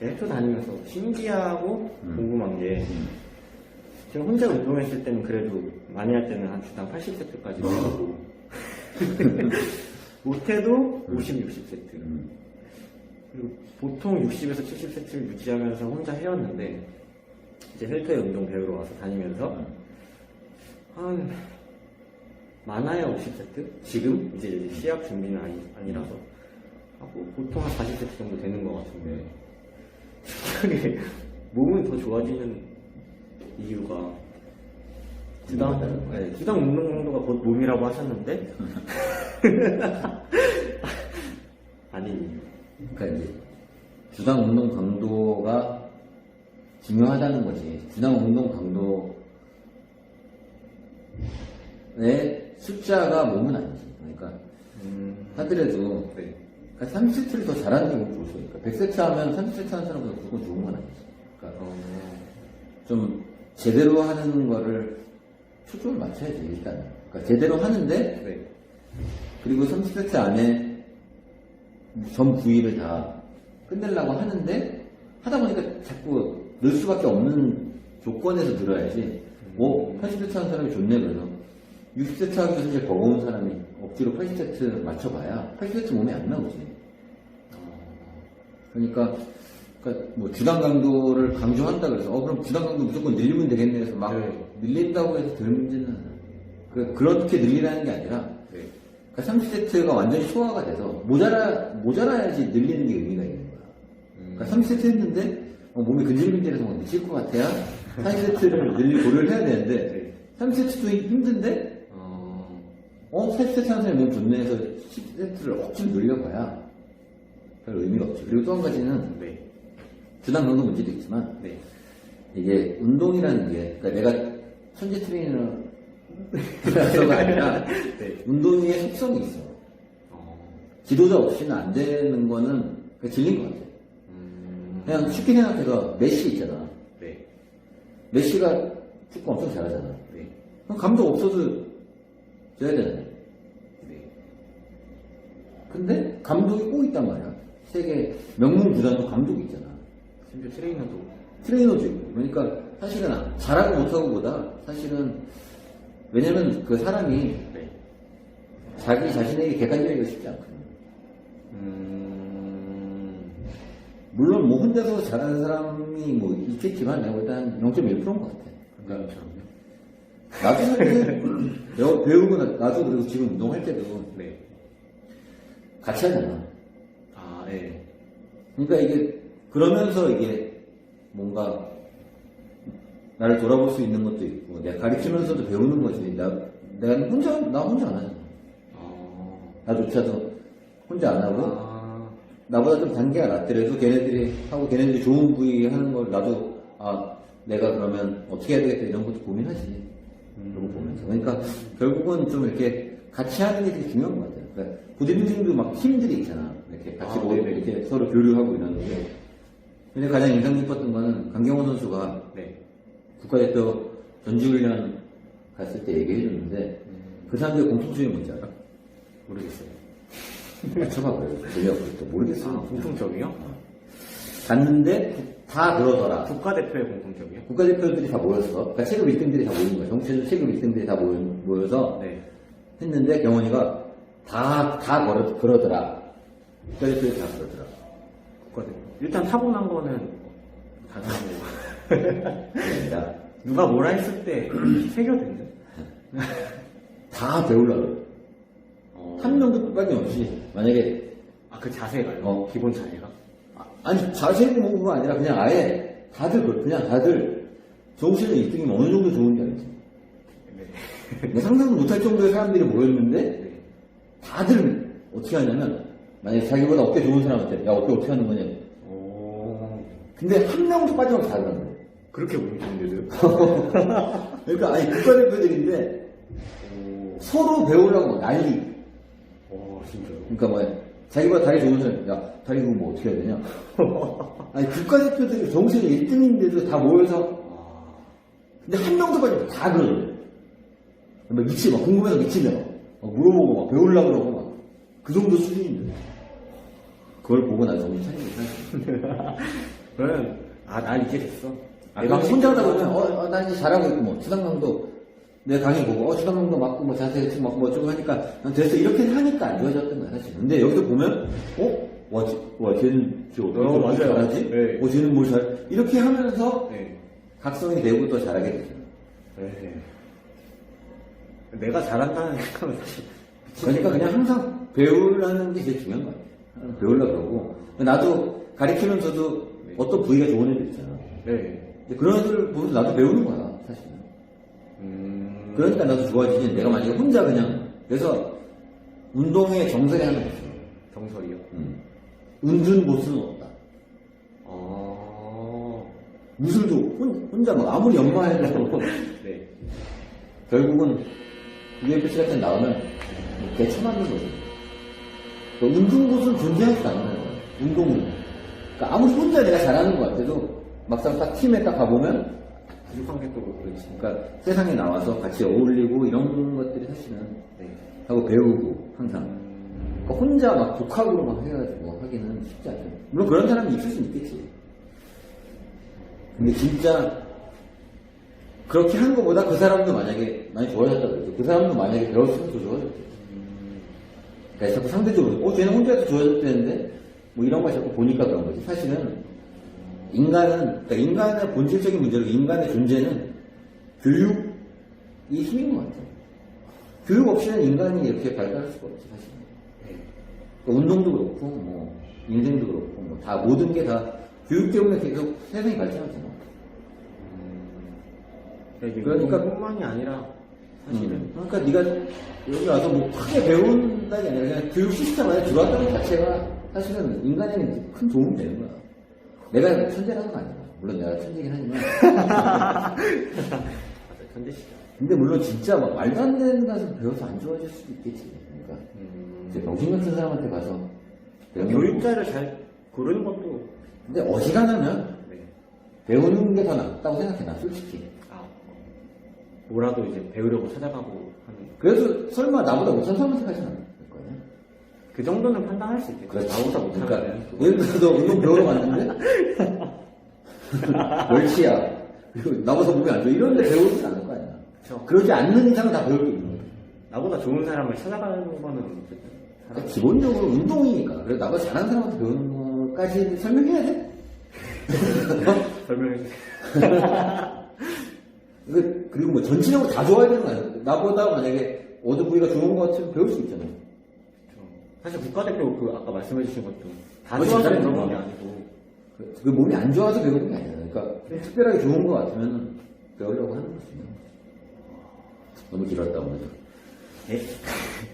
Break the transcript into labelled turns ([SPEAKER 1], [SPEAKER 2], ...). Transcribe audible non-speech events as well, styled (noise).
[SPEAKER 1] 학교 다니면서 신기하고
[SPEAKER 2] 음.
[SPEAKER 1] 궁금한 게 제가 혼자 운동했을 때는 그래도 많이 할 때는 한 주당 80세트까지 해가고. (laughs) 못해도 50, 60세트.
[SPEAKER 2] 음.
[SPEAKER 1] 그리고 보통 60에서 70세트를 유지하면서 혼자 해왔는데 이제 헬터에 운동 배우러 와서 다니면서 한 많아야 50세트? 지금? 이제 시합 준비는 아니, 아니라서 하고 보통 한 40세트 정도 되는 것 같은데 몸은 더 좋아지는 이유가 주당, 네, 주당 운동 강도가 곧 몸이라고 하셨는데 (laughs) 이유
[SPEAKER 2] 그러니까 이제 주당 운동 강도가 중요하다는 거지. 주당 운동 강도의 숫자가 몸은 아니지. 그러니까
[SPEAKER 1] 음,
[SPEAKER 2] 하더라도
[SPEAKER 1] 네.
[SPEAKER 2] 그러니까 30세트를 더 잘하는 게몸 좋으니까 100세트 하면 30세트 하는 사람보다 무조건 좋은 건 아니지. 그러니까
[SPEAKER 1] 어,
[SPEAKER 2] 좀 제대로 하는 거를 초점을 맞춰야지 일단. 그러니까 제대로 하는데
[SPEAKER 1] 네.
[SPEAKER 2] 그리고 30세트 안에 전 부위를 다 끝내려고 하는데 하다 보니까 자꾸 늘 수밖에 없는 조건에서 늘어야지. 뭐 80세트 하는 사람이 좋네 그래서 60세트 하기도 사실 버거운 사람이 억지로 80세트 맞춰봐야 80세트 몸에 안 나오지. 그러니까, 그러니까 뭐 주당 강도를 강조한다 그래서 어 그럼 주당 강도 무조건 늘리면 되겠네 해서 막
[SPEAKER 1] 네.
[SPEAKER 2] 늘린다고 해서 될 문제는. 그, 그렇게 늘리라는 게 아니라
[SPEAKER 1] 네.
[SPEAKER 2] 그러니까 30세트가 완전히 소화가 돼서 모자라 모자라야지 늘리는 게 의미가 있는 거야.
[SPEAKER 1] 음.
[SPEAKER 2] 그러니까 30세트 했는데 어, 몸이 근질근질해서 막 미칠 것 같아야 40세트를 늘릴 고려를 해야 되는데
[SPEAKER 1] 네.
[SPEAKER 2] 30세트도 힘든데
[SPEAKER 1] 어,
[SPEAKER 2] 어 40세트 하는 사람이 너무 좋네 해서 10세트를 억지로 늘려봐야 별 의미가 없죠. 그리고 또 한 가지는
[SPEAKER 1] 네.
[SPEAKER 2] 주당 강도 문제도 있지만
[SPEAKER 1] 네.
[SPEAKER 2] 이게 운동이라는 게 그러니까 내가 천재 트레이너라서가 아니라
[SPEAKER 1] 네.
[SPEAKER 2] 운동의 속성이 있어.
[SPEAKER 1] 어,
[SPEAKER 2] 지도자 없이는 안 되는 거는 그냥 질린 것 같아.
[SPEAKER 1] 음,
[SPEAKER 2] 그냥 쉽게 생각해서 메시 있잖아.
[SPEAKER 1] 네.
[SPEAKER 2] 메시가 축구 엄청 잘하잖아.
[SPEAKER 1] 네.
[SPEAKER 2] 그럼 감독 없어도 줘야 되잖아.
[SPEAKER 1] 네.
[SPEAKER 2] 근데 감독이 꼭 있단 말이야. 세계 명문 구단도 감독이 있잖아.
[SPEAKER 1] 심지어 트레이너도
[SPEAKER 2] 트레이너도 있고. 그러니까 사실은 잘하고 못하고보다 사실은 왜냐면 그 사람이
[SPEAKER 1] 네.
[SPEAKER 2] 자기 자신에게 객관적이기가 쉽지 않거든.
[SPEAKER 1] 음,
[SPEAKER 2] 물론 뭐 혼자서 잘하는 사람이 뭐 있겠지만 내가 한 0.1%인 것 같아.
[SPEAKER 1] 건강처럼요?
[SPEAKER 2] 나도 사실 배우- 배우고 나- 나도 그리고 지금 운동할 때도
[SPEAKER 1] 네.
[SPEAKER 2] 같이 하잖아.
[SPEAKER 1] 아, 네.
[SPEAKER 2] 그러니까 이게 그러면서 이게 뭔가 나를 돌아볼 수 있는 것도 있고 내가 가르치면서도 배우는 거지. 나 내가 혼자 나 혼자 안 하잖아.
[SPEAKER 1] 어,
[SPEAKER 2] 나조차도 혼자 안 하고
[SPEAKER 1] 아,
[SPEAKER 2] 나보다 좀 단계가 낮더라도 걔네들이 하고 걔네들이 좋은 부위 하는 걸 나도 아 내가 그러면 어떻게 해야 되겠다 이런 것도 고민하지. 그런 거 보면서. 그러니까 결국은 좀 이렇게 같이 하는 게 되게 중요한 것 같아요. 그러니까 보디빌딩도 막 팀들이 있잖아. 이렇게 같이
[SPEAKER 1] 아,
[SPEAKER 2] 모여
[SPEAKER 1] 네네.
[SPEAKER 2] 이렇게 서로 교류하고 이러는데. 근데 가장 인상 깊었던 거는 강경원 선수가
[SPEAKER 1] 네.
[SPEAKER 2] 국가대표 전지훈련 갔을 때 얘기해 줬는데
[SPEAKER 1] 음,
[SPEAKER 2] 그 사람들의 공통점이 뭔지 알아?
[SPEAKER 1] 모르겠어요.
[SPEAKER 2] 맞춰봐 그래요. 들려고 또 모르겠어.
[SPEAKER 1] 아, 공통점이요?
[SPEAKER 2] 갔는데 다 그러더라.
[SPEAKER 1] 국가대표의 공통점이요?
[SPEAKER 2] 국가대표들이 다 모였어. 그러니까 체급 1등들이 다 모인 거야. 정치적 체급 1등들이 다 모여, 모여서
[SPEAKER 1] 네.
[SPEAKER 2] 했는데 경원이가 다, 다 그러, 그러더라. 국가대표들이 다 그러더라.
[SPEAKER 1] 일단 타고난 거는 가능하고.
[SPEAKER 2] 그러니까
[SPEAKER 1] 누가 뭐라 했을 때 새겨듣는?
[SPEAKER 2] 다 배우려고.
[SPEAKER 1] 어,
[SPEAKER 2] 한 명도 빠짐없이 만약에
[SPEAKER 1] 아, 그 자세가요?
[SPEAKER 2] 어.
[SPEAKER 1] 기본 자세가?
[SPEAKER 2] 아, 아니 자세가 아니라 그냥 아예 다들 그렇- 그냥 다들 정신을 1등이면 어느 정도 좋은지 알지?
[SPEAKER 1] 네.
[SPEAKER 2] 내가 상상도 못할 정도의 사람들이 모였는데
[SPEAKER 1] 네.
[SPEAKER 2] 다들 어떻게 하냐면 만약에 자기보다 어깨 좋은 사람한테 야 어깨 어떻게 하는 거냐
[SPEAKER 1] 오,
[SPEAKER 2] 근데 한 명도 빠짐없이 다 그러는 거야
[SPEAKER 1] 그렇게 모르겠는데도? (laughs)
[SPEAKER 2] 그러니까 아니 국가대표들인데
[SPEAKER 1] 오,
[SPEAKER 2] 서로 배우려고 난리
[SPEAKER 1] 오, 진짜요?
[SPEAKER 2] 그러니까 뭐 자기보다 다리 좋은 사람 야 다리 그거 뭐 어떻게 해야 되냐? (laughs) 아니 국가대표들이 정신 1등인데도 다 모여서
[SPEAKER 1] 아,
[SPEAKER 2] 근데 한 명도 빠지면 다 그러는 막 미치, 막 궁금해서 미치면. 막 물어보고 막 배우려고 그러고 막 그 정도 수준인데 그걸 보고 난 정신 차리고 사실
[SPEAKER 1] 그러면 아, 나 이제 됐어.
[SPEAKER 2] 아,
[SPEAKER 1] 내가
[SPEAKER 2] 혼자 하다 보면, 어, 어, 난 이제 잘하고 있고, 뭐, 주당강도, 내 강의 보고, 어, 주당강도 맞고, 뭐, 자세 지금 맞고, 뭐, 어쩌고 하니까, 난 됐어. 이렇게 하니까 안 좋아졌던 거야, 사실. 근데 여기서 보면, 어? 와, 쟤, 와, 쟤는, 쟤 어떻게
[SPEAKER 1] 어, 맞아요.
[SPEAKER 2] 잘하지?
[SPEAKER 1] 네.
[SPEAKER 2] 어, 쟤는 뭘 잘, 이렇게 하면서,
[SPEAKER 1] 네.
[SPEAKER 2] 각성이 되고 또 잘하게 되죠.
[SPEAKER 1] 네. 내가 잘한다는 생각은 사실
[SPEAKER 2] 그러니까 그냥 항상 배우라는 게 제일 중요한 거 같아요. 배우려고 그러고. 나도 가르치면 서도
[SPEAKER 1] 네.
[SPEAKER 2] 어떤 부위가 좋은 애들 있잖아.
[SPEAKER 1] 네.
[SPEAKER 2] 근데 그런 애들 보면서 나도 배우는 거야, 사실은.
[SPEAKER 1] 음...
[SPEAKER 2] 그러니까 나도 좋아지지. 내가 만약에 혼자 그냥. 그래서 운동의 정설이 하나 있어.
[SPEAKER 1] 정설이요?
[SPEAKER 2] 음. 은둔 보스는 없다.
[SPEAKER 1] 아...
[SPEAKER 2] 무술도 혼, 혼자 막 아무리 연마해도
[SPEAKER 1] 네. (laughs)
[SPEAKER 2] 결국은 UFC 같은 데 나오면 개처맞는 거지. 그 운동곳은 존재하지도 않는 거야. 운동은. 그러니까 아무리 혼자 내가 잘하는 것 같아도 막상 딱 팀에 딱 가보면
[SPEAKER 1] 부족한 게또
[SPEAKER 2] 그렇지. 그러니까 세상에 나와서 같이 어울리고 이런 것들이 사실은
[SPEAKER 1] 네.
[SPEAKER 2] 하고 배우고 항상.
[SPEAKER 1] 음...
[SPEAKER 2] 그러니까 혼자 막 독학으로 막 해가지고 하기는 쉽지 않죠. 물론 그런 사람이 있을 수 있겠지. 근데 진짜 그렇게 하는 것보다 그 사람도 만약에 많이 좋아졌다 그러죠. 그 사람도 만약에 배웠으면 더 좋아졌대.
[SPEAKER 1] 음...
[SPEAKER 2] 그러니까 자꾸 상대적으로, 어, 쟤는 혼자 해도 좋아졌다는데, 뭐 이런 걸 자꾸 보니까 그런 거지. 사실은, 인간은, 그러니까 인간의 본질적인 문제로 인간의 존재는 교육이 힘인 것 같아요. 교육 없이는 인간이 이렇게 발달할 수가 없지, 사실은.
[SPEAKER 1] 네.
[SPEAKER 2] 그러니까 운동도 그렇고, 뭐, 인생도 그렇고, 뭐, 다, 모든 게 다 교육 때문에 계속 세상이 발전하잖아.
[SPEAKER 1] 그러니까
[SPEAKER 2] 그러니까-
[SPEAKER 1] 뿐만이 아니라 사실은
[SPEAKER 2] 음. 그러니까 네가 여기 와서 뭐 크게 배운다는 게 아니라 그냥 교육 시스템 안에 들어왔다는 것 자체가 사실은 인간에는 큰 도움이 되는 거야. 내가 천재라는 거 아니야. 물론 내가 천재긴 하지만. (laughs)
[SPEAKER 1] 맞아 천재시죠.
[SPEAKER 2] 근데 물론 진짜 막 말도 안 되는 가서 배워서 안 좋아질 수도 있겠지. 그러니까
[SPEAKER 1] 음...
[SPEAKER 2] 이제 병신 같은 사람한테 가서 배우는
[SPEAKER 1] 교육자를 잘 고르는 것도
[SPEAKER 2] 거. 근데 어지간하면
[SPEAKER 1] 네.
[SPEAKER 2] 배우는 게 더 낫다고 생각해, 나 솔직히.
[SPEAKER 1] 아, 뭐라도 이제 배우려고 찾아가고 하는
[SPEAKER 2] 그래서 설마 나보다 못한 사람한테 가진 않을 거야.
[SPEAKER 1] 그 정도는 판단할 수 있겠죠.
[SPEAKER 2] 그렇지.
[SPEAKER 1] 나보다 못하면
[SPEAKER 2] 그러니까 예를 들어서 운동 배우러 갔는데 (laughs) 멸치야. 그리고 나보다 몸이 안 좋아. 이런 데 배우진 않을 거 아니야.
[SPEAKER 1] 그렇죠.
[SPEAKER 2] 그러지 않는 이상은 다 배울 게 있는 거야.
[SPEAKER 1] 나보다 좋은 사람을 찾아가는 거는
[SPEAKER 2] 그러니까 기본적으로 운동이니까. 그래 나보다 잘하는 사람한테 배우는 것까지 설명해야 돼. (laughs)
[SPEAKER 1] 설명해 주세요. (laughs)
[SPEAKER 2] 그- 그리고 뭐 전체적으로 다 좋아야 되는 거 아니야. 나보다 만약에 어느 부위가 좋은 것 같으면 배울 수 있잖아.
[SPEAKER 1] 그렇죠. 사실 국가대표 그 아까 말씀해 주신 것도 다
[SPEAKER 2] 그렇지,
[SPEAKER 1] 좋아서
[SPEAKER 2] 잘하는
[SPEAKER 1] 그런 게
[SPEAKER 2] 거야.
[SPEAKER 1] 아니고
[SPEAKER 2] 그- 그 몸이 안 좋아서 배우는 게 아니야. 그러니까 특별하게 좋은 것 같으면 배우려고 하는 거지. 너무 길었다 오늘.
[SPEAKER 1] 네. (laughs)